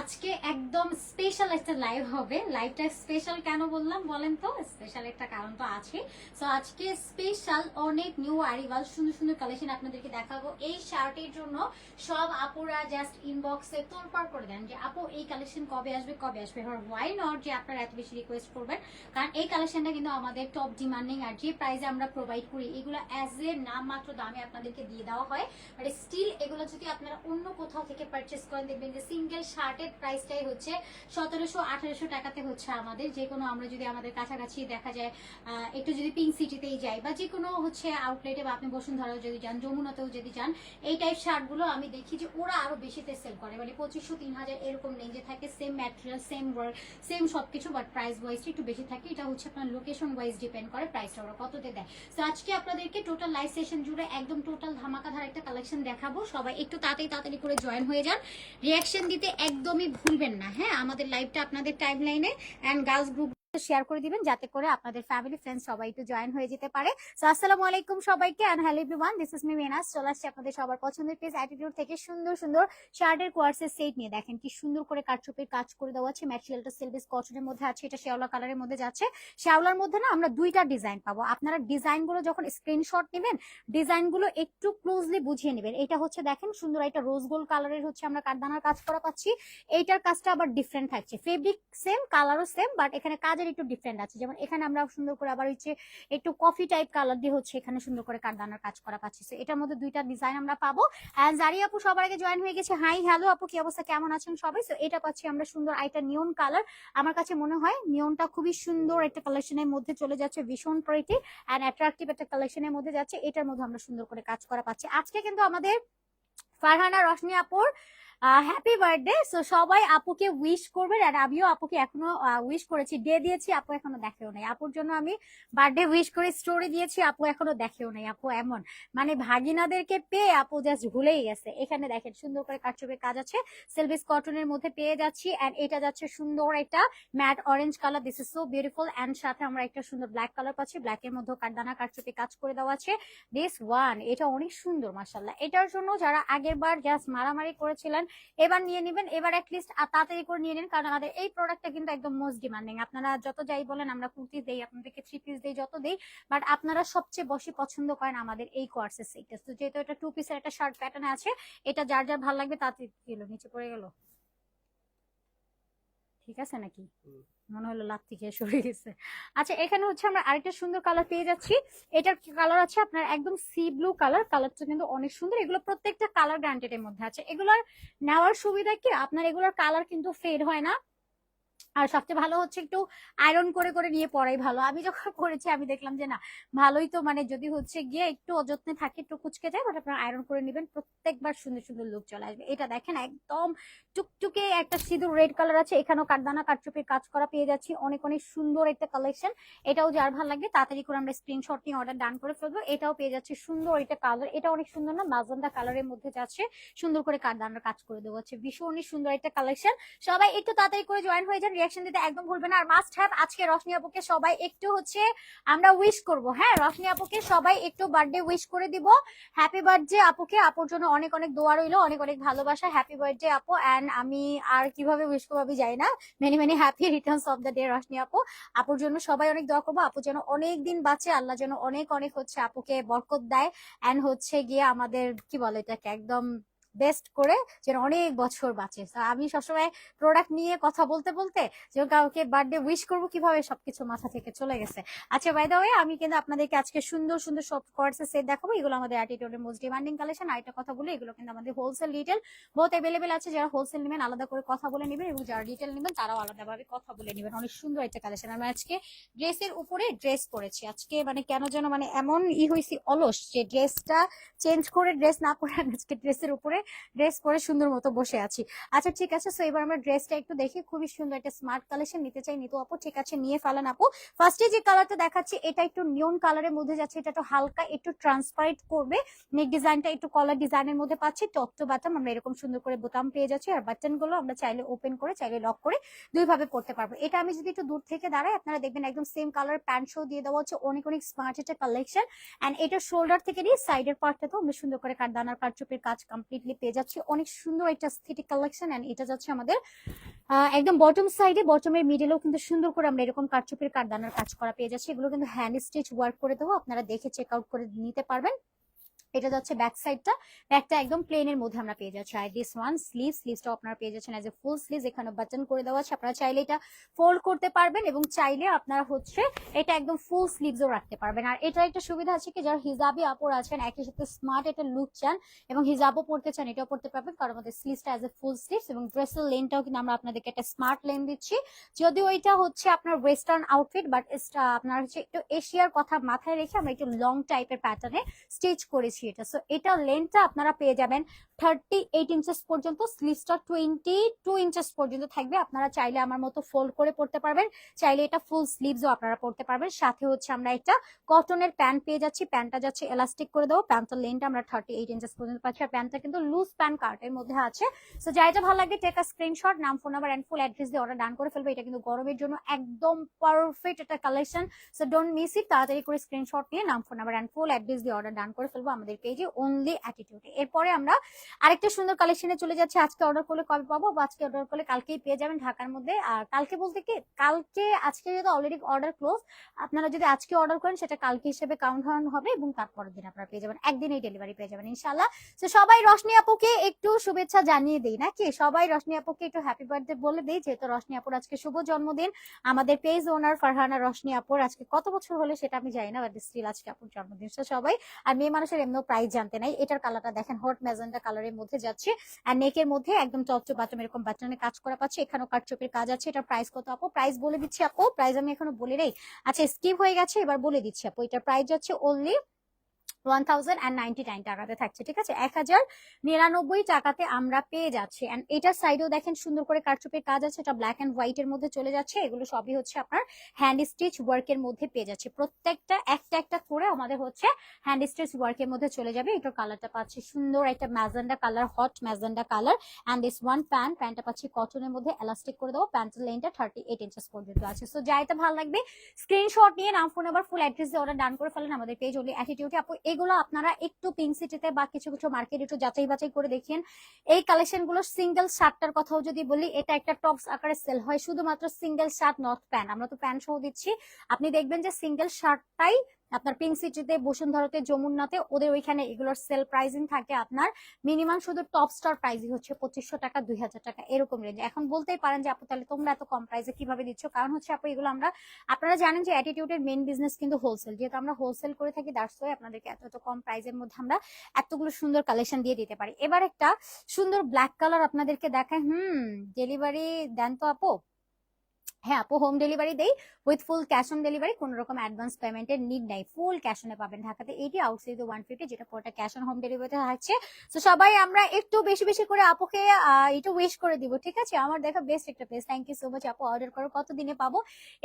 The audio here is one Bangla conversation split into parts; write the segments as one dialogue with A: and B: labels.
A: আজকে একদম স্পেশাল একটা লাইভ হবে। লাইভটা স্পেশাল কেন বললাম বলেন তো? স্পেশাল একটা কারণ তো আছে। সো আজকে স্পেশাল অনেক নিউ আরিভাল সুন্দর সুন্দর কালেকশন আপনাদেরকে দেখাবো। এই শার্টের জন্য সব আপুরা জাস্ট ইনবক্সে তোলপাড় করে দেন যে, আপু, এই কালেকশন কবে আসবে? কবে আসবে? হোয়াই নট যে আপনারা এত বেশি রিকোয়েস্ট করবেন? কারণ এই কালেকশনটা কিন্তু আমাদের টপ ডিমান্ডিং আর যে প্রাইসে আমরা প্রোভাইড করি, এগুলো অ্যাজ এ নামমাত্র দামে আপনাদেরকে দিয়ে দেওয়া হয়। বাট স্টিল এগুলো যদি আপনারা অন্য কোথাও থেকে পারচেস করেন, দেখবেন যে সিঙ্গেল শার্টের প্রাইসটাই হচ্ছে সতেরোশো, আঠারোশো টাকাতে হচ্ছে আমাদের। যে কোনো আমরা যদি আমাদের কাছাকাছি দেখা যায় একটু যদি পিঙ্ক সিটিতেই যাই বা যে কোনো হচ্ছে আউটলেটে বা আপনি বসুন্ধরাও যদি যান, যমুনাতেও যদি যান, এই টাইপ শার্টগুলো আমি দেখি যে ওরা আরও বেশিতে সেল করে। মানে পঁচিশশো, তিন হাজার এরকম রেঞ্জে থাকে same material same work same সবকিছু বাট প্রাইস ওয়াইজটা একটু বেশি থাকে। এটা হচ্ছে আপনার লোকেশন ওয়াইজ ডিপেন্ড করে প্রাইসটা ওরা কততে দেয়। তো আজকে আপনাদেরকে টোটাল লাইভ সেশন জুড়ে একদম টোটাল ধামাকাধার একটা কালেকশন দেখাবো। সবাই একটু তাড়াতাড়ি তাড়াতাড়ি করে জয়েন হয়ে যান। রিয়াকশন দিতে একদমই ভুলবেন না হ্যাঁ? আমাদের লাইভটা আপনাদের টাইম লাইনে অ্যান্ড গার্লস গ্রুপ শেয়ার করে দিবেন যাতে করে আপনাদের ফ্যামিলি ফ্রেন্ডস সবাই একটু জয়েন হয়ে যেতে পারে। সো আসসালামু আলাইকুম সবাইকে and hello everyone this is me menace চলে আসছে আপনাদের সবার পছন্দের পিস অ্যাটিটিউড থেকে সুন্দর সুন্দর শার্টের কোয়ার্সের সেট নিয়ে। দেখেন কি সুন্দর করে কাটচুপের কাজ করে দেওয়া আছে। ম্যাটেরিয়ালটা সিলভিস কটনের মধ্যে আছে, এটা শেওলা কালারের মধ্যে যাচ্ছে। শেওলার মধ্যে না আমরা দুইটা ডিজাইন পাবো। আপনারা ডিজাইনগুলো যখন স্ক্রিনশট নেবেন ডিজাইনগুলো একটু ক্লোজলি বুঝিয়ে নেবেন। এটা হচ্ছে দেখেন সুন্দর একটা রোজ গোল্ড কালারের হচ্ছে আমরা কাঠদানার কাজ করা পাচ্ছি। এইটার কাজটা আবার ডিফারেন্ট থাকছে। ফেব্রিক সেম কালারও সেম বাট এখানে কাজের একটু ডিফারেন্ট আছে। যেমন এখানে আমরা সুন্দর করে আবার হচ্ছে একটু কফি টাইপ কালার দিয়ে হচ্ছে এখানে সুন্দর করে কাঠদানার কাজ করা পাচ্ছি। এটার মধ্যে দুইটা ডিজাইন আমরা পাবো। অ্যান্ড জারি আপু সবার আগে জয়েন হয়ে গেছে। হাই হ্যালো আপু, কি অবস্থা? কেমন আছেন সবাই? সো এটা পাচ্ছি আমরা সুন্দর আইটা নিয়ন কালার আমার কাছে মনে হয় নিয়নটা খুবই সুন্দর একটা কালেকশনের মধ্যে চলে যাচ্ছে, ভীষণ প্রিটি অ্যান্ড অ্যাট্রাকটিভ একটা কালেকশনের মধ্যে যাচ্ছে। এটার মধ্যে আমরা সুন্দর করে কাজ করা পাচ্ছি। আজকে কিন্তু আমাদের ফারহানা রশনি আপুর হ্যাপি বার্থডে সো সবাই আপুকে উইশ করবেন আর আমিও আপুকে এখনও উইশ করেছি ডে দিয়েছি, আপু এখনও দেখেও নাই। আপুর জন্য আমি বার্থডে উইশ করে স্টোরি দিয়েছি, আপু এখনও দেখেও নাই। আপু এমন। মানে ভাগিনাদেরকে পেয়ে আপু জাস্ট ভুলেই গেছে। এখানে দেখেন, সুন্দর করে কাটচুপের কাজ আছে। সেলভিস কটনের মধ্যে পেয়ে যাচ্ছি এন্ড এটা যাচ্ছে সুন্দর একটা matte orange colour this is so beautiful and সাথে আমরা একটা সুন্দর ব্ল্যাক কালার পাচ্ছি। ব্ল্যাক এর মধ্যে কাঠদানা কাটচুপে কাজ করে দেওয়া আছে। দিস ওয়ান এটা অনেক সুন্দর মাসাল্লাহ এটার জন্য যারা আগের বার জাস্ট মারামারি করেছিলেন এবার নিয়ে নেবেন, এবার অ্যাটলিস্ট তাড়াতাড়ি করে নিয়ে নিন, কারণ আমাদের এই প্রোডাক্টটা কিন্তু একদম মোস্ট ডিমান্ডিং আপনারা যত যাই বলেন, আমরা কুর্তি দেই, আপনাদেরকে থ্রি পিস দেই, যত দেই বাট আপনারা সবচেয়ে বেশি পছন্দ করেন আমাদের এই কোয়ার্সের সেটটা যেহেতু এটা টু পিসের একটা শার্ট প্যাটার্ন আছে, এটা যার যার ভালো লাগবে তাতে নিচে পড়ে গেল। ঠিক আছে নাকি? মনে হলো লাত্তি খেয়ে সরে গেছে। আচ্ছা এখানে হচ্ছে আমরা আরেকটা সুন্দর কালার পেয়ে যাচ্ছি। এটার কালার আছে? আপনার একদম সি ব্লু কালার কালারটা কিন্তু অনেক সুন্দর। এগুলো প্রত্যেকটা কালার গ্রান্টেড এর মধ্যে আছে। এগুলোর নেওয়ার সুবিধা কি? আপনার এগুলোর কালার কিন্তু ফেড হয় না। আর সবচেয়ে ভালো হচ্ছে একটু আয়রন করে করে নিয়ে পড়াই ভালো। আমি যখন করেছি আমি দেখলাম যে না, ভালোই তো মানে যদি হচ্ছে গিয়ে একটু অযত্নে থাকে, একটু কুচকে যায় বাট আপনার আয়রন করে নেবেন, প্রত্যেকবার সুন্দর সুন্দর লুক চলে আসবে। এটা দেখেন একদম টুকটুকে একটা সিঁদুর রেড কালার আছে, এখানেও কাঠদানা, কাঠচুপির কাজ করা পেয়ে যাচ্ছি। অনেক অনেক সুন্দর একটা কালেকশন এটাও যার ভালো লাগবে তাড়াতাড়ি করে আমরা স্ক্রিনশট নিয়ে অর্ডার ডান করে ফেলব। এটাও পেয়ে যাচ্ছে সুন্দর এটা কালার এটা অনেক সুন্দর না মাজন্দা কালারের মধ্যে যাচ্ছে, সুন্দর করে কাঠদানার কাজ করে দেওয়া হচ্ছে। ভীষণই সুন্দর একটা কালেকশন সবাই একটু তাড়াতাড়ি করে জয়েন হয়ে যান রিয়াকশন দিতে একদম ভুলবেন না। আর মাস্ট হ্যাভ আজকে রশনি আপুকে সবাই একটু হচ্ছে আমরা উইশ করব। হ্যাঁ রশনি আপুকে সবাই একটু বার্থডে উইশ করে দিব। হ্যাপি বার্থডে আপুকে। আপুর জন্য অনেক অনেক দোয়া রইল, অনেক অনেক ভালোবাসা। হ্যাপি বার্থডে আপু। অ্যান্ড আমি আর কীভাবে উইশ করব আমি যাই না। Many many happy returns of the day Roshni আপু। আপুর জন্য সবাই অনেক দোয়া করব। আপু যেন অনেক দিন বাঁচে। আল্লাহ যেন অনেক অনেক হচ্ছে আপুকে বরকত দেয়। অ্যান্ড হচ্ছে গিয়ে আমাদের, কি বলে এটাকে, একদম বেস্ট করে যেন অনেক বছর বাঁচে। আমি সবসময় প্রোডাক্ট নিয়ে কথা বলতে বলতে যে কাউকে বার্থডে উইশ করব কীভাবে সবকিছু মাথা থেকে চলে গেছে। আচ্ছা বাই দা ওয়ে আমি কিন্তু আপনাদেরকে আজকে সুন্দর সুন্দর সব কোয়ার্সের সেট দেখাবো। এগুলো আমাদের অ্যাটিটিউডের মোস্ট ডিমান্ডিং কালেকশন আরেকটা কথা বলে, এগুলো কিন্তু আমাদের হোলসেল রিটেল বহুত অ্যাভেলেবেল আছে। যারা হোলসেল নেবেন, আলাদা করে কথা বলে নেবেন এবং যারা রিটেল নেবেন, তারাও আলাদাভাবে কথা বলে নেবেন। অনেক সুন্দর একটা কালেকশন আমি আজকে ড্রেসের উপরে ড্রেস পরেছি। আজকে মানে কেন যেন মানে এমন ই হয়েছি অলস যে ড্রেসটা চেঞ্জ করে ড্রেস না আমি আজকে ড্রেসের উপরে ড্রেস পরে সুন্দর মতো বসে আছি। আচ্ছা ঠিক আছে সো এবার আমরা ড্রেসটা একটু দেখি। খুবই সুন্দর একটা স্মার্ট কালেকশন নিতে চাই। নিতু আপু, ঠিক আছে, নিয়ে ফেলেন আপু। ফার্স্টে যে কালারটা দেখাচ্ছি, এটা একটু নিয়ন কালারের মধ্যে যাচ্ছে, এটা একটু হালকা, একটু ট্রান্সপারেন্ট করবে। নেক ডিজাইনটা একটু কলার ডিজাইনের মধ্যে পাচ্ছি। টপ টু বাটন আমরা এরকম সুন্দর করে বোতাম পেয়ে যাচ্ছি, আর বাটনগুলো আমরা চাইলে ওপেন করে, চাইলে লক করে দুই ভাবে পড়তে পারব। এটা আমি যদি একটু দূর থেকে দাঁড়াই, আপনারা দেখবেন একদম সেম কালার প্যান্ট শো দিয়ে দেওয়া হচ্ছে। অনেক অনেক স্মার্ট একটা কালেকশন এন্ড এটা শোল্ডার থেকে নিয়ে সাইডের পার্টটাতেও আমরা সুন্দর করে কাঠদানার, কাঠচুপের কাজ কমপ্লিটলি পেয়ে যাচ্ছি। অনেক সুন্দর একটা স্থিতিক কালেকশন এন্ড এটা যাচ্ছে আমাদের একদম বটম সাইডে বটমের মিডেলেও কিন্তু সুন্দর করে আমরা এরকম কারচুপির কারদানার কাজ করা পেয়ে যাচ্ছি। এগুলো কিন্তু হ্যান্ড স্টিচ ওয়ার্ক করে দেবো। আপনারা দেখে চেক আউট করে নিতে পারবেন। এটা যাচ্ছে ব্যাক সাইডটা ব্যাকটা একদম প্লেনের মধ্যে আমরা পেয়ে যাচ্ছি। আর দিস ওয়ান স্লিভ স্লিভসটাও আপনারা পেয়ে যাচ্ছেন এজ এ ফুল স্লিভ এখানে বাটন করে দেওয়া আছে। আপনারা চাইলে এটা ফোল্ড করতে পারবেন এবং চাইলে আপনারা হচ্ছে এটা একদম ফুল স্লিভসও রাখতে পারবেন। আর এটা একটা সুবিধা আছে কি? যারা হিজাবি আপর আছেন, একই সাথে স্মার্ট একটা লুক চান এবং হিজাবও পড়তে চান, এটাও পড়তে পারবেন। কারণ আমাদের স্লিভসটা এজ এ ফুল স্লিভস এবং ড্রেসের লেনটাও কিন্তু আমরা আপনাদেরকে একটা স্মার্ট লেন দিচ্ছি। যদিও এটা হচ্ছে আপনার ওয়েস্টার্ন আউটফিট বাট আপনার হচ্ছে একটু এশিয়ার কথা মাথায় রেখে আমরা একটু লং টাইপের প্যাটার্নে স্টিচ করেছি। এটা সো এটা লেন্থটা আপনারা পেয়ে যাবেন থার্টি এইট ইঞ্চেস পর্যন্ত স্লিভসটা টোয়েন্টি টু ইঞ্চেস পর্যন্ত থাকবে। আপনারা চাইলে আমার মতো ফোল্ড করে পড়তে পারবেন। চাইলে এটা ফুল স্লিভসও আপনারা পড়তে পারবেন। সাথে হচ্ছে আমরা একটা কটনের প্যান্ট পেয়ে যাচ্ছি। প্যান্টটা যাচ্ছে এলাস্টিক করে দেবো। প্যান্টের লেন্থটা আমরা থার্টি এইট ইঞ্চেস পর্যন্ত পাচ্ছি। আর প্যান্টটা কিন্তু লুজ প্যান্ট কার্টের মধ্যে আছে। সো যাই যা ভালো লাগে টেক স্ক্রিনশট নাম phone number and full address দিয়ে অর্ডার ডান করে ফেলবে। এটা কিন্তু গরমের জন্য একদম পারফেক্ট একটা collection so don't miss it তাড়াতাড়ি করে স্ক্রিনশট নিয়ে নাম phone number and full address দিয়ে অর্ডার ডান করে ফেলব। আমাদের পেজে অনলি অ্যাটিটিউডে এরপরে আমরা আরেকটা সুন্দর কালেকশনে চলে যাচ্ছে। আজকে অর্ডার করলে কবে পাবো বা আজকে অর্ডার করলে কালকেই পেয়ে যাবেন ঢাকার মধ্যে। আর কালকে বলতে কি, কালকে, আজকে যেহেতু অলরেডি অর্ডার ক্লোজ আপনারা যদি আজকে অর্ডার করেন, সেটা কালকে হিসেবে কাউন্ট হবে এবং তারপরের দিন আপনারা পেয়ে যাবেন। একদিনেই ডেলিভারি পেয়ে যাবেন ইনশাল্লাহ তো সবাই রশনি আপুকে একটু শুভেচ্ছা জানিয়ে দিই নাকি সবাই রশনি আপুকে একটু হ্যাপি বার্থডে বলে দিই, যেহেতু রশনি আপুর আজকে শুভ জন্মদিন। আমাদের পেজ ওনার ফারহানা রশনি আপুর আজকে কত বছর হলে সেটা আমি জানি না বাট স্টিল আজকে আপুর জন্মদিন। সবাই, আর মেয়ে মানুষের এমনিও প্রাইস জানতে নাই। এটার কালারটা দেখেন হট ম্যাজেন্টা কালারের মধ্যে যাচ্ছে। আর নেকের মধ্যে একদম চপচপ বাটম এরকম বাটনে কাজ করা পাচ্ছে। এখানেও কাটচপের কাজ আছে। এটার প্রাইস কত আপু? প্রাইস বলে দিচ্ছি আপু। প্রাইস আমি এখনও বলে নেই। আচ্ছা স্কিপ হয়ে গেছে। এবার বলে দিচ্ছি আপু। এটার প্রাইস যাচ্ছে only one thousand and ninety nine টাকাতে থাকছে, ঠিক আছে? এক হাজার নিরানব্বই টাকাতে আমরা পেয়ে যাচ্ছি। অ্যান্ড এটার সাইডেও দেখেন সুন্দর করে কারচুপের কাজ আছে, এটা ব্ল্যাক অ্যান্ড হোয়াইট এর মধ্যে চলে যাচ্ছে, এগুলো সবই হচ্ছে আপনার হ্যান্ড স্টিচ ওয়ার্ক এর মধ্যে পেয়ে যাচ্ছে। প্রত্যেকটা, একটা একটা করে আমাদের হচ্ছে হ্যান্ড স্টিচ ওয়ার্ক এর মধ্যে চলে যাবে। এটার কালারটা পাচ্ছি সুন্দর একটা magenta colour hot magenta colour and this one pant প্যান্টটা পাচ্ছি কটনের মধ্যে এলাস্টিক করে দেবো প্যান্টের লেনটা থার্টি এইট ইঞ্চেস পর্যন্ত আছে। সো যা এটা ভালো লাগবে স্ক্রিনশট নিয়ে, নাম ফোন আবার ফুল অ্যাড্রেস দিয়ে অর্ডার ডান করে ফেলেন, আমাদের পেজ ওলি অ্যাটিটিউডে আপু এগুলো আপনারা একটু পিঙ্ক সিটিতে বা কিছু কিছু মার্কেট একটু যাচাই বাছাই করে দেখেন। এই কালেকশনগুলো সিঙ্গেল শার্টটার কথাও যদি বলি, এটা একটা টপস আকারে সেল হয়। শুধুমাত্র সিঙ্গেল শার্ট নট প্যান্ট আমরা তো প্যান্ট সহ দিচ্ছি। আপনি দেখবেন যে সিঙ্গেল শার্টটাই আপনার পিঙ্ক সিটিতে বসুন্ধরাতে, যমুনাতে, ওদের ওইখানে এগুলোর সেল প্রাইসিং থাকে আপনার মিনিমাম শুধু টপ স্টার প্রাইসই হচ্ছে পঁচিশশো টাকা দুই হাজার টাকা, এরকম রেঞ্জ এখন বলতেই পারেন যে, আপু, তাহলে তোমরা এত কম প্রাইসে কীভাবে দিচ্ছ? কারণ হচ্ছে, আপু, এগুলো আমরা, আপনারা জানেন যে অ্যাটিটিউডের মেন বিজনেস কিন্তু হোলসেল যেহেতু আমরা হোলসেল করে থাকি দ্যাটস ওয়াই আপনাদেরকে এত এত কম প্রাইসের মধ্যে আমরা এতগুলো সুন্দর কালেকশন দিয়ে দিতে পারি। এবার একটা সুন্দর ব্ল্যাক কালার আপনাদেরকে দেখায় হুম ডেলিভারি দেন তো, আপু। হ্যাঁ আপু হোম ডেলিভারি দেই with full cash on delivery কোনো রকম অ্যাডভান্স পেমেন্টের নিড নাই। ফুল ক্যাশ অনে পাবেন ঢাকাতে এইটি আউটসাইড ওয়ান ফিফটি যেটা পুরোটা ক্যাশ অন হোম ডেলিভারিতে থাকছে। তো সবাই আমরা একটু বেশি বেশি করে আপুকে একটু উইশ করে দিব, ঠিক আছে? আমার দেখা বেস্ট একটা place thank you so much আপু। অর্ডার করো কত দিনে পাবো?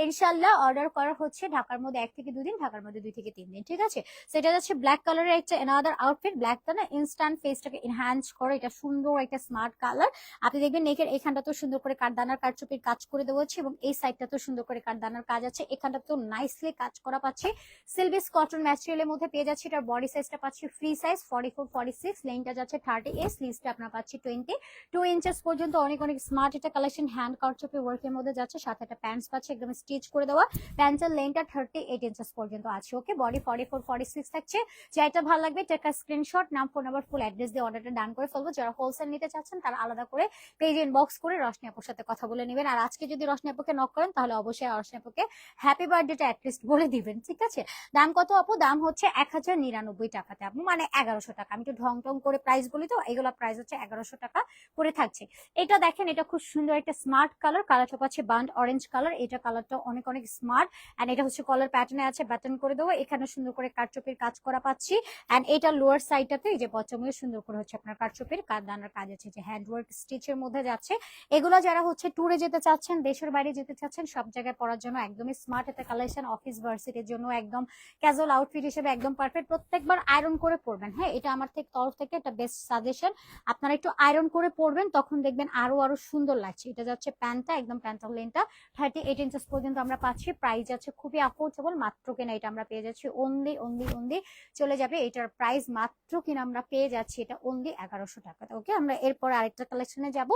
A: ইনশাল্লাহ অর্ডার করা হচ্ছে ঢাকার মধ্যে এক থেকে দুদিন, ঢাকার মধ্যে দুই থেকে তিন দিন, ঠিক আছে? সেটা যাচ্ছে ব্ল্যাক কালারের একটা এনাদার আউটফিট ব্ল্যাকটা না ইনস্ট্যান্ট ফেসটাকে এনহ্যান্স করে, এটা সুন্দর একটা স্মার্ট কালার আপনি দেখবেন নেকের এখানটা তো সুন্দর করে কাঠদানার কাঠচুপির কাজ করে দেওয়া হচ্ছে এবং এই সাইডটা তো সুন্দর করে কাঠদানার কাজ আছে। এখানটা তো নাইসলি কাজ করা পাচ্ছে। সিলভিস কটন ম্যাটেরিয়ালের মধ্যে পেয়ে যাচ্ছে। এটার বডি সাইজটা পাচ্ছি free size forty four forty six লেনটা যাচ্ছে থার্টি এ স্লিভসটা আপনার পাচ্ছি টোয়েন্টি টু ইঞ্চেস পর্যন্ত অনেক অনেক স্মার্ট এটা কালেকশন হ্যান্ড কারচুপি ওয়ার্কের মধ্যে যাচ্ছে। সাথে একটা প্যান্টস পাচ্ছে, একদম স্টিচ করে দেওয়া। প্যান্টের লেনটা থার্টি এইট ইঞ্চেস পর্যন্ত আছে okay body forty four forty six থাকছে যেটা ভালো লাগবে টেকা স্ক্রিনশট নাম ফোন নাম্বার ফুল অ্যাড্রেস দিয়ে অর্ডারটা ডান করে ফেলব। যারা হোলসেল নিতে চাচ্ছেন, তারা আলাদা করে পেজ ইনবক্স করে রশনি আপুর সাথে কথা বলে নেবেন। আর আজকে যদি রশনি আপুকে নক করেন, তাহলে অবশ্যই রশনি আপুকে হ্যাপি বার্থডেটা অ্যাটলিস্ট বলে দিবেন, ঠিক আছে? দাম কত আপু? দাম হচ্ছে এক হাজার নিরানব্বই টাকাতে আপু মানে এগারোশো টাকা। আমি একটু ঢং টং করে প্রাইস বলি তো, এগুলো প্রাইস হচ্ছে এগারোশো টাকা করে থাকছে। এটা দেখেন, এটা খুব সুন্দর একটা স্মার্ট কালার কালারটা পাচ্ছে বান্ড অরেঞ্জ কালার এটা কালারটা অনেক অনেক স্মার্ট অ্যান্ড এটা হচ্ছে কলার প্যাটার্নে আছে বাটন করে দেবো, এখানে সুন্দর করে কারচুপির কাজ করা পাচ্ছি অ্যান্ড এটা লোয়ার সাইডটাতে এই যে বচমে সুন্দর করে হচ্ছে আপনার কারচুপির কাজ দানার কাজ আছে, যে হ্যান্ড ওয়ার্ক স্টিচের মধ্যে যাচ্ছে। এগুলো যারা হচ্ছে ট্যুরে যেতে চাচ্ছেন, দেশের বাইরে যেতে নিতে চাচ্ছেন, সব জায়গায় পরার জন্য একদমই স্মার্ট একটা কালেকশন অফিস ভার্সিটির জন্য একদম ক্যাজুয়াল আউটফিট হিসেবে একদম পারফেক্ট প্রত্যেকবার আয়রন করে পরবেন। হ্যাঁ এটা আমার থেকে তরফ থেকে একটা বেস্ট সাজেশন আপনারা একটু আয়রন করে পরবেন, তখন দেখবেন আরও আরও সুন্দর লাগছে। এটা যাচ্ছে প্যান্টটা, একদম প্যান্ট লেনটা থার্টি এইট ইঞ্চেস পর্যন্ত আমরা পাচ্ছি। প্রাইস যাচ্ছে খুবই অ্যাফোর্ডেবল মাত্র কিনা এটা আমরা পেয়ে যাচ্ছি অনলি অনলি অনলি চলে যাবে। এটার প্রাইস মাত্র কিনা আমরা পেয়ে যাচ্ছি এটা অনলি এগারোশো টাকাতে। ওকে আমরা এরপর আরেকটা কালেকশনে যাব।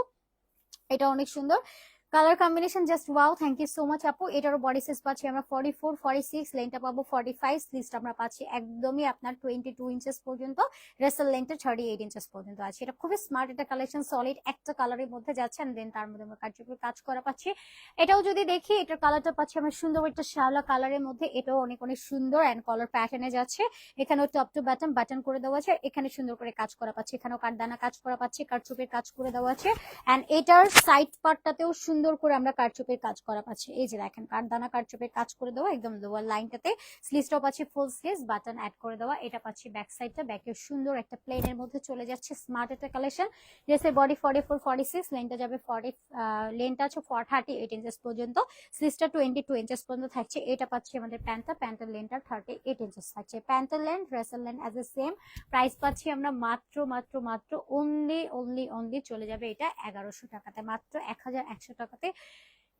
A: এটা অনেক সুন্দর। Colour combination just wow thank you so much আপু এটারও বডি সাইজ পাচ্ছি আমরা ফর্টি ফোর ফর্টি সিক্স লেনটা পাবো ফর্টি ফাইভ স্লিভসটা আমরা পাচ্ছি একদমই আপনার টোয়েন্টি টু ইঞ্চেস পর্যন্ত রেসাল লেনটা থার্টি এইট ইঞ্চেস পর্যন্ত আছে। এটা খুবই স্মার্ট একটা কালেকশন সলিড একটা কালারের মধ্যে যাচ্ছে, and দেন তার মধ্যে আমরা কার্যকরী কাজ করা পাচ্ছি। এটাও যদি দেখি, এটার কালারটা পাচ্ছি আমরা সুন্দর একটা শ্যাওলা কালারের মধ্যে, এটাও অনেক অনেক সুন্দর অ্যান্ড কলার প্যাটার্নে যাচ্ছে। এখানেও টপ টু বাটন বাটন করে দেওয়া আছে, এখানে সুন্দর করে কাজ করা পাচ্ছি, এখানেও কাঠদানা কাজ করা পাচ্ছি কারচুপের কাজ করে দেওয়া আছে। অ্যান্ড এটার সাইড পার্টটাতেও সুন্দর করে আমরা কারচুপের কাজ করা পাচ্ছি। এই যে দেখেন কাঠদানা কারচুপের কাজ করে দেওয়া, একদম লোয়ার লাইনটাতে স্লিভসটাও পাচ্ছি ফুল স্লিভস বাটন অ্যাড করে দেওয়া, এটা পাচ্ছি ব্যাক সাইডটা ব্যাকে সুন্দর একটা প্লেনের মধ্যে চলে যাচ্ছে স্মার্ট একটা কালেকশন ড্রেসের body forty four forty six লেনটা যাবে ফর্টি লেনটা আছে ফর থার্টি এইট ইঞ্চেস পর্যন্ত। স্লিভসটা টোয়েন্টি টু ইঞ্চেস পর্যন্ত থাকছে, এটা পাচ্ছি আমাদের প্যান্টটা প্যান্টের লেনটা থার্টি এইট ইঞ্চেস থাকছে। প্যান্টের লেন ড্রেসের length as a same price পাচ্ছি আমরা মাত্র মাত্র মাত্র অনলি অনলি অনলি চলে যাবে এটা এগারোশো টাকাতে। মাত্র এক হাজার একশো টাকাতে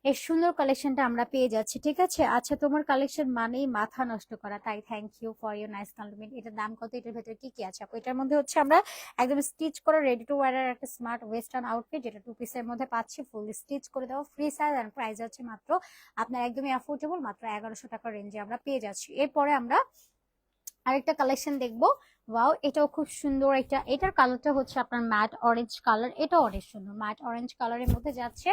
A: এই সুন্দর কালেকশনটা আমরা পেয়ে যাচ্ছি, ঠিক আছে? আচ্ছা তোমার কালেকশন মানেই মাথা নষ্ট করা, তাই thank you for your nice compliment এটার দাম কত? এটার ভেতরে কি কি আছে? আপু এটার মধ্যে হচ্ছে আমরা একদম স্টিচ করা রেডি টু ওয়ার একটা স্মার্ট ওয়েস্টার্ন আউটফিট যেটা টু পিসের মধ্যে পাচ্ছি ফুল স্টিচ করে দেওয়া ফ্রি সাইজ অ্যান্ড প্রাইস হচ্ছে মাত্র আপনার একদমই অ্যাফোর্ডেবল মাত্র এগারোশো টাকার রেঞ্জে আমরা পেয়ে যাচ্ছি। এরপরে আমরা আরেকটা কালেকশন দেখব। ওয়াও এটাও খুব সুন্দর একটা, এটার কালারটা হচ্ছে আপনার ম্যাট অরেঞ্জ কালার এটাও অনেক সুন্দর। ম্যাট অরেঞ্জ কালারের মধ্যে যাচ্ছে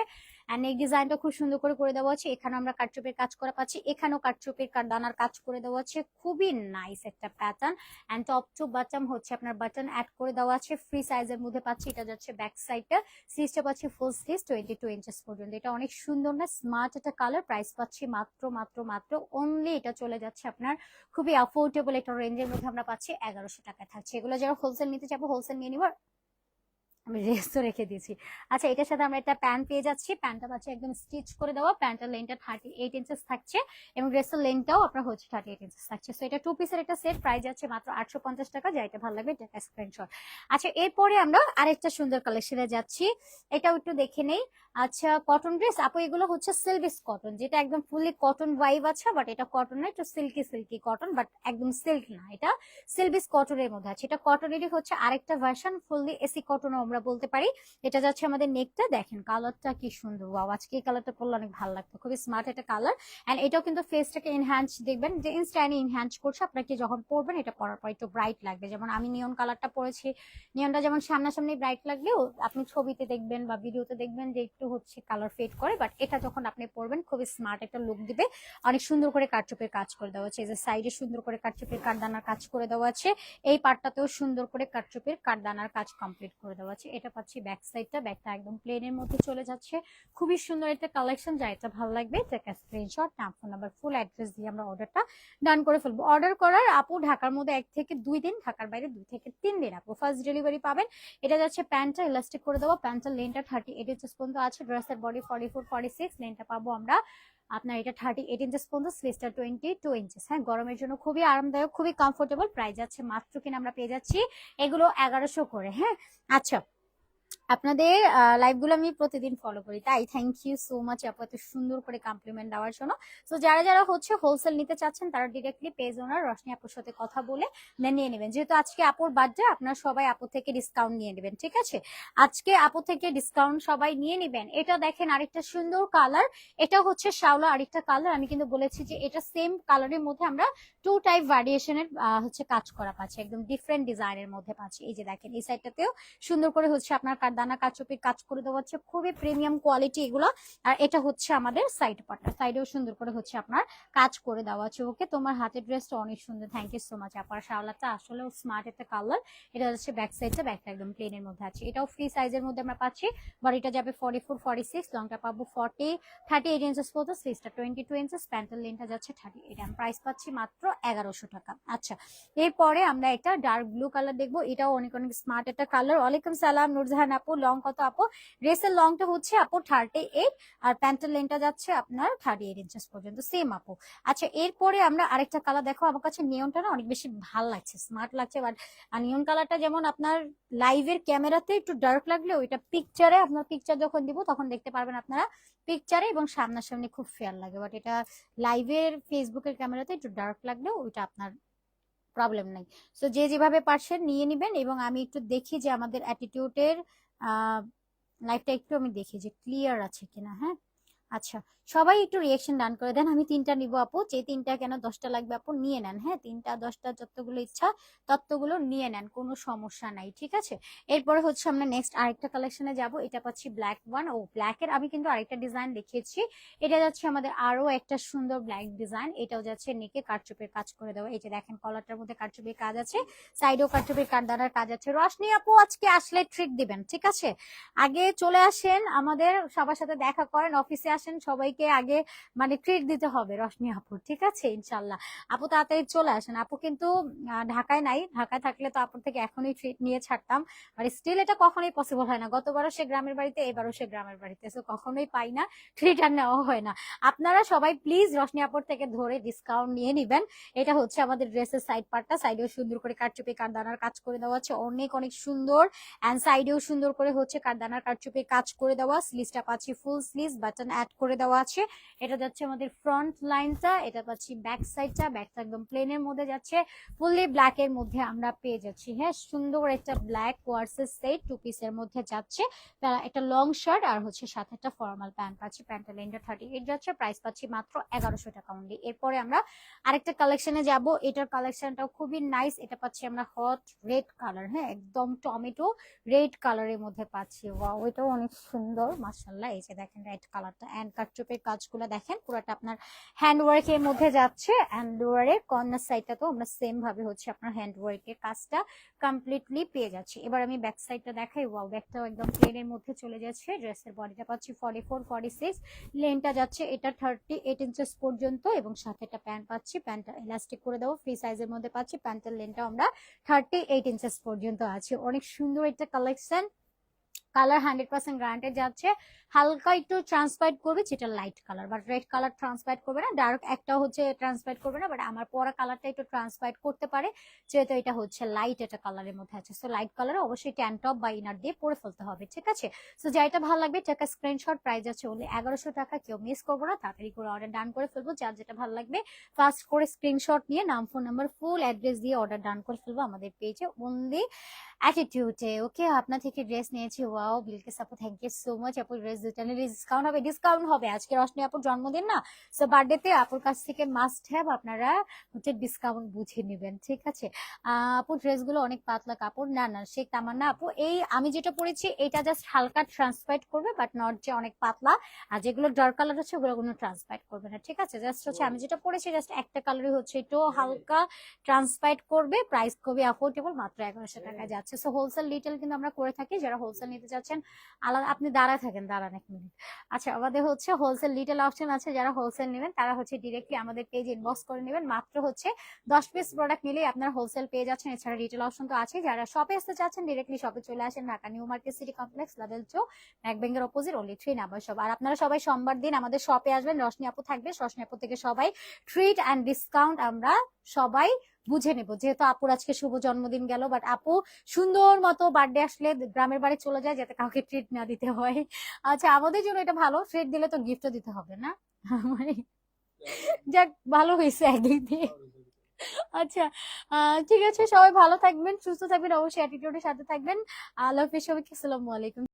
A: অ্যান্ড এই ডিজাইনটা খুব সুন্দর করে করে দেওয়া আছে। এখানে আমরা কাটচুপের কাজ করা পাচ্ছি। এখানেও কাটচুপের দানার কাজ করে দেওয়া আছে। খুবই নাইস একটা pattern and top two button হচ্ছে আপনার বাটন অ্যাড করে দেওয়া আছে। ফ্রি সাইজের মধ্যে পাচ্ছি। এটা যাচ্ছে ব্যাক সাইডটা স্লিভসটা পাচ্ছি full sleeve twenty two inches পর্যন্ত। এটা অনেক সুন্দর না? স্মার্ট একটা কালার প্রাইস পাচ্ছি মাত্র মাত্র মাত্র অনলি এটা চলে যাচ্ছে আপনার খুবই অ্যাফোর্ডেবল একটা রেঞ্জের মধ্যে আমরা পাচ্ছি এগারোশো টাকায় থাকছে। এগুলো যারা হোলসেল নিতে চাবো হোলসেল নিয়ে নিব আমি রেখে দিয়েছি। আচ্ছা এটার সাথে আমরা একটা প্যান্ট পেয়ে যাচ্ছি। প্যান্টটা পাচ্ছি একদম স্টিচ করে দেওয়া। প্যান্টের লেনটা থার্টি এইট ইঞ্চেস থাকছে এবং ড্রেসের লেনটাও আপনার হচ্ছে থার্টি এইট ইঞ্চেস থাকছে। সো এটা টু পিসের একটা সেট প্রাইস যাচ্ছে মাত্র আটশো পঞ্চাশ টাকা। যা এটা ভালো লাগবে, এটা স্ক্রিনশট আচ্ছা এরপরে আমরা আরেকটা সুন্দর কালেকশনে যাচ্ছি। এটাও একটু দেখে নেই। আচ্ছা কটন ড্রেস আপু, এগুলো হচ্ছে সিল্ভিস কটন যেটা একদম ফুলি কটন ওয়াইভ আছে বাট এটা কটন না, একটু সিল্কি সিল্কি কটন বাট একদম সিল্ক না এটা। সিলভিস কটনের মধ্যে আছে। এটা কটনেরই হচ্ছে আরেকটা ভার্সন ফুললি এসি কটনও আমরা বলতে পারি। এটা যাচ্ছে আমাদের নেকটা দেখেন কালারটা কি সুন্দর। ওয়াও আজকে এই কালারটা পরলে অনেক ভালো লাগতো। খুবই স্মার্ট একটা কালার এন্ড এটাও কিন্তু ফেসটাকে এনহ্যান্স দেখবেন যে ইনস্ট্যান্ট এনহ্যান্স করছে। আপনাকে যখন পরবেন, এটা পরার পর একটু ব্রাইট লাগবে। যেমন আমি নিয়ন কালারটা পরেছি। নিয়নটা যেমন সামনাসামনি ব্রাইট লাগলেও আপনি ছবিতে দেখবেন বা ভিডিওতে দেখবেন যে একটু হচ্ছে কালার ফেড করে। বাট এটা যখন আপনি পরবেন, খুবই স্মার্ট একটা লুক দিবে। অনেক সুন্দর করে কারচুপের কাজ করে দেওয়া আছে এই যে সাইডে সুন্দর করে কারচুপের কাঠদানার কাজ করে দেওয়া আছে। এই পার্টটাতেও সুন্দর করে কারচুপের কাঠদানার কাজ কমপ্লিট করে দেওয়া আছে। এটা পাচ্ছি ব্যাক সাইডটা ব্যাকটা একদম প্লেনের মধ্যে চলে যাচ্ছে। খুবই সুন্দর একটা কালেকশন যা এটা ভালো লাগবে একটা স্ক্রিনশট নাম ফোন নাম্বার ফুল অ্যাড্রেস দিয়ে আমরা অর্ডারটা ডান করে ফেলব। অর্ডার করার আপু ঢাকার মধ্যে এক থেকে দুই দিন, ঢাকার বাইরে দুই থেকে তিন দিন। আপু ফার্স্ট ডেলিভারি পাবেন। এটা যাচ্ছে প্যান্টটা ইলাস্টিক করে দেবো। প্যান্টের লেনটা থার্টি এইট ইঞ্চেস পর্যন্ত আছে। ড্রেসের body forty four forty six লেনটা পাবো আমরা আপনার এটা থার্টি এইট ইঞ্চেস পর্যন্ত স্লিভসটা টোয়েন্টি টু ইঞ্চেস হ্যাঁ গরমের জন্য খুবই আরামদায়ক, খুবই কমফোর্টেবল প্রাইস আছে মাত্র কিনে আমরা পেয়ে যাচ্ছি এগুলো এগারোশো করে হ্যাঁ? আচ্ছা আপনাদের লাইভগুলো আমি প্রতিদিন ফলো করি। তাই থ্যাংক ইউ সো মাচ আপু, এত সুন্দর করে কমপ্লিমেন্ট দেওয়ার জন্য। তো যারা যারা হচ্ছে হোলসেল নিতে চাচ্ছেন, তারা ডিরেক্টলি পেজ ওনার রশনি আপুর সাথে কথা বলে নিয়ে নেবেন। যেহেতু আজকে আপুর বার্থডে আপনারা সবাই আপু থেকে ডিসকাউন্ট নিয়ে নেবেন, ঠিক আছে? আজকে আপু থেকে ডিসকাউন্ট সবাই নিয়ে নেবেন। এটা দেখেন আরেকটা সুন্দর কালার এটা হচ্ছে শাওলা আরেকটা কালার আমি কিন্তু বলেছি যে এটা সেম কালারের মধ্যে আমরা টু টাইপ ভ্যারিয়েশনের হচ্ছে কাজ করা পাচ্ছি, একদম ডিফারেন্ট ডিজাইনের মধ্যে পাচ্ছি। এই যে দেখেন, এই সাইডটাতেও সুন্দর করে হচ্ছে আপনার কারদানা কাচুপির কাজ করে দেওয়া হচ্ছে। খুবই প্রিমিয়াম কোয়ালিটি এগুলো। আর এটা হচ্ছে আমাদের সাইড পার্টটা সাইডেও সুন্দর করে হচ্ছে আপনার কাজ করে দেওয়া আছে। ওকে, তোমার হাতের ড্রেসটা অনেক সুন্দর। থ্যাংক ইউ সো মাচ আপার শাওলাটা আসলেও স্মার্ট একটা কালার এটা হচ্ছে ব্যাক সাইডটা ব্যাকটা একদম প্লেনের মধ্যে আছে। এটাও ফ্রি সাইজের মধ্যে আমরা পাচ্ছি। বডিটা যাবে ফর্টি ফোর ফর্টি সিক্স লংটা পাবো ফর্টি থার্টি এইট ইঞ্চেস পর্যন্ত। সিক্সটা টোয়েন্টি টু ইঞ্চেস প্যান্টের লেনটা যাচ্ছে থার্টি এইট আমি প্রাইস পাচ্ছি মাত্র এগারোশো টাকা। আচ্ছা এরপরে আমরা একটা ডার্ক ব্লু কালার দেখব। এটাও অনেক অনেক স্মার্ট একটা কালার ওয়ালাইকুম সালাম, নুরজাহান আপু? লং কত আপু? ড্রেসের লংটা হচ্ছে আপু থার্টি এইট আর প্যান্টের লেনটা যাচ্ছে আপনার থার্টি এইট ইঞ্চেস পর্যন্ত। সেম আপু। আচ্ছা এরপরে আমরা আরেকটা কালার দেখো। আমার কাছে নিয়নটা না অনেক বেশি ভালো লাগছে স্মার্ট লাগছে বাট নিয়ন কালারটা যেমন আপনার লাইভের ক্যামেরাতে একটু ডার্ক লাগলে ওইটা পিকচারে আপনার পিকচার যখন দিব, তখন দেখতে পারবেন আপনারা পিকচারে এবং সামনাসামনি খুব ফেয়ার লাগে। বাট এটা লাইভের ফেসবুকের ক্যামেরাতে একটু ডার্ক লাগলেও ওইটা আপনার প্রবলেম নাই। সো যে যেভাবে পারছেন নিয়ে নিবেন এবং আমি একটু দেখি যে আমাদের অ্যাটিটিউডের লাইফটা একটু আমি দেখি যে ক্লিয়ার আছে কিনা হ্যাঁ? আচ্ছা সবাই একটু রিয়েকশন ডান করে দেন। আমি তিনটা নিব আপু। যে তিনটা কেন দশটা লাগবে আপু, নিয়ে নেন। হ্যাঁ তিনটা, দশটা যতগুলো ইচ্ছা ততগুলো নিয়ে নেন, কোনো সমস্যা নাই, ঠিক আছে? এরপরে হচ্ছে আমরা নেক্সট আরেকটা কালেকশনে যাব। এটা পাচ্ছি ব্ল্যাক ওয়ান ও ব্ল্যাকের আমি কিন্তু আরেকটা ডিজাইন দেখিয়েছি। এটা যাচ্ছে আমাদের আরও একটা সুন্দর ব্ল্যাক ডিজাইন এটাও যাচ্ছে নেকে কারচুপের কাজ করে দেওয়া। এই যে দেখেন কলারটার মধ্যে কারচুপের কাজ আছে। সাইডেও কারচুপের কাঠদানার কাজ আছে। রশনি আপু, আজকে আসলে ট্রিট দিবেন, ঠিক আছে? আগে চলে আসেন আমাদের সবার সাথে দেখা করেন অফিসে সবাইকে আগে মানে ট্রিট দিতে হবে রশনি আপুর, ঠিক আছে? ইনশাল্লাহ। আপু তাড়াতাড়ি চলে আসেন। আপু কিন্তু ঢাকায় নাই। ঢাকায় থাকলে তো আপুর থেকে এখনই ট্রিট নিয়ে ছাড়তাম। আর স্টিল এটা কখনোই পসিবল হয় না। গতবারও সে গ্রামের বাড়িতে, এবারও সে গ্রামের বাড়িতে। সো কখনোই পাই না ট্রিট আর নেওয়া হয় না। আপনারা সবাই প্লিজ রশনি আপুর থেকে ধরে ডিসকাউন্ট নিয়ে নিবেন। এটা হচ্ছে আমাদের ড্রেসের সাইড পার্টটা সাইডেও সুন্দর করে কারচুপি, কারদানার কাজ করে দেওয়া আছে। অনেক অনেক সুন্দর। অ্যান্ড সাইডেও সুন্দর করে হচ্ছে কারদানার কারচুপি কাজ করে দেওয়া। স্লিভসটা পাচ্ছি ফুল স্লিভ বাটন অ্যাড করে দেওয়া আছে। এটা যাচ্ছে আমাদের ফ্রন্ট লাইনটা এটা পাচ্ছি ব্যাক সাইডটা ব্যাকটা একদম প্লেনের মধ্যে যাচ্ছে। ফুললি ব্ল্যাক এর মধ্যে আমরা পেয়ে যাচ্ছি হ্যাঁ? সুন্দর একটা ব্ল্যাক ওয়ার্সেস সেট টু পিসের মধ্যে যাচ্ছে। একটা লং শার্ট আর হচ্ছে সাথে একটা ফর্মাল প্যান্ট পাচ্ছি। প্যান্টের লেনটা থার্টি এইট যাচ্ছে প্রাইস পাচ্ছি মাত্র এগারোশো টাকা অনলি এরপরে আমরা আরেকটা কালেকশনে যাব। এটার কালেকশনটাও খুবই নাইস এটা পাচ্ছি আমরা হট রেড কালার হ্যাঁ? একদম টমেটো রেড কালারের মধ্যে পাচ্ছি। ওয়াও এটাও অনেক সুন্দর মাশাল্লাহ এই যে দেখেন রেড কালারটা অ্যান্ড কাটচুপের কাজগুলো দেখেন, পুরোটা আপনার হ্যান্ড ওয়ার্কের মধ্যে যাচ্ছে হ্যান্ড ওয়ারের কর্নার সাইডটা তো আমরা সেম ভাবে হচ্ছে আপনার হ্যান্ড ওয়ার্কের কাজটা কমপ্লিটলি পেয়ে যাচ্ছি। এবার আমি ব্যাক সাইডটা দেখাই ওয়াও ব্যাকটাও একদম প্লেনের মধ্যে চলে যাচ্ছে ড্রেসের বডিটা পাচ্ছি ফর্টি ফোর ফর্টি সিক্স লেনটা যাচ্ছে এটা থার্টি এইট ইঞ্চেস পর্যন্ত, এবং সাথে একটা প্যান্ট পাচ্ছি প্যান্টটা ইলাস্টিক করে দেবো ফ্রি সাইজের মধ্যে পাচ্ছি প্যান্টের লেনটা আমরা থার্টি এইট ইঞ্চেস পর্যন্ত আছে। অনেক সুন্দর একটা collection colour hundred percent guaranteed যাচ্ছে। হালকা একটু ট্রান্সপাইট করবে যেটা light colour but red colour ট্রান্সপাইট করবে না। ডার্ক একটা হচ্ছে ট্রান্সপাইট করবে না বাট আমার পরা কালারটা একটু ট্রান্সপাইট করতে পারে। যেহেতু এটা হচ্ছে লাইট একটা কালারের মধ্যে আছে। সো লাইট কালারে অবশ্যই ট্যান টপ বা ইনার দিয়ে পরে ফেলতে হবে, ঠিক আছে? সো যেটা ভালো লাগবে টাকা স্ক্রিনশট প্রাইস আছে ওনলি এগারোশো টাকা, কেউ মিস করব না। তাড়াতাড়ি করে অর্ডার ডান করে ফেলব। যার যেটা ভালো লাগবে ফার্স্ট করে স্ক্রিনশট নিয়ে নাম ফোন নাম্বার ফুল অ্যাড্রেস দিয়ে অর্ডার ডান করে ফেলব আমাদের পেজে অনলি অ্যাটিটিউডে ওকে আপনার থেকে ড্রেস নিয়েছি ওয়াও বিলকিস আপু থ্যাংক ইউ সো মাচ আপু ড্রেস দুটা ডিসকাউন্ট হবে ডিসকাউন্ট হবে। আজকে রশনি আপুর জন্মদিন না সো বার্থডেতে আপুর কাছ থেকে মাস্ট হ্যাভ আপনারা হচ্ছে ডিসকাউন্ট বুঝে নেবেন ঠিক আছে? আহ, আপু ড্রেসগুলো অনেক পাতলা কাপড় না না সে তামান্না আপু এই আমি যেটা পরেছি এটা জাস্ট হালকা ট্রান্সপাইট করবে বাট নট যে অনেক পাতলা আর যেগুলো ডার্ক কালার হচ্ছে ওগুলো কোনো ট্রান্সপাইট করবে না ঠিক আছে? জাস্ট হচ্ছে আমি যেটা পরেছি জাস্ট একটা কালারই হচ্ছে একটু হালকা ট্রান্সপাইট করবে প্রাইস খুবই অ্যাফোর্ডেবল মাত্র এগারোশো টাকায় যাচ্ছে। সো হোলসেল রিটেল কিন্তু আমরা করে থাকি, যারা হোলসেল নিতে চাচ্ছেন আলাদা আপনি দাঁড়ায় থাকেন, দাঁড়ান এক মিনিট আচ্ছা আমাদের হচ্ছে হোলসেল রিটেল অপশন আছে, যারা হোলসেল নেবেন, তারা হচ্ছে ডিরেক্টলি আমাদের পেজ ইনবক্স করে নেবেন। মাত্র হচ্ছে দশ পিস প্রোডাক্ট নিলেই আপনারা হোলসেল পেয়ে যাচ্ছেন। এছাড়া রিটেল অপশন তো আছে যারা শপে আসতে চাচ্ছেন ডিরেক্টলি শপে চলে আসেন, Dhaka new market city complex level চো ব্যাক ব্যাংকের opposite only three number shop আর আপনারা সবাই সোমবার দিন আমাদের শপে আসবেন, রশনি আপু থাকবে, রশনি আপু থেকে সবাই ট্রিট অ্যান্ড ডিসকাউন্ট আমরা সবাই বুঝে নেব। যেহেতু আপুর আজকে শুভ জন্মদিন গেল বাট আপু সুন্দর মতো বার্থডে আসলে গ্রামের বাড়ি চলে যায় যাতে কাউকে ট্রিট না দিতে হয়। আচ্ছা আমাদের জন্য এটা ভালো ট্রিট দিলে তো গিফটও দিতে হবে না? যাক, ভালো হয়েছে একদিক দিয়ে। আচ্ছা ঠিক আছে, সবাই ভালো থাকবেন, সুস্থ থাকবেন, অবশ্যই অ্যাটিটিউডের সাথে থাকবেন। আল্লাহ হাফিজ সবাইকে, আসসালামু আলাইকুম।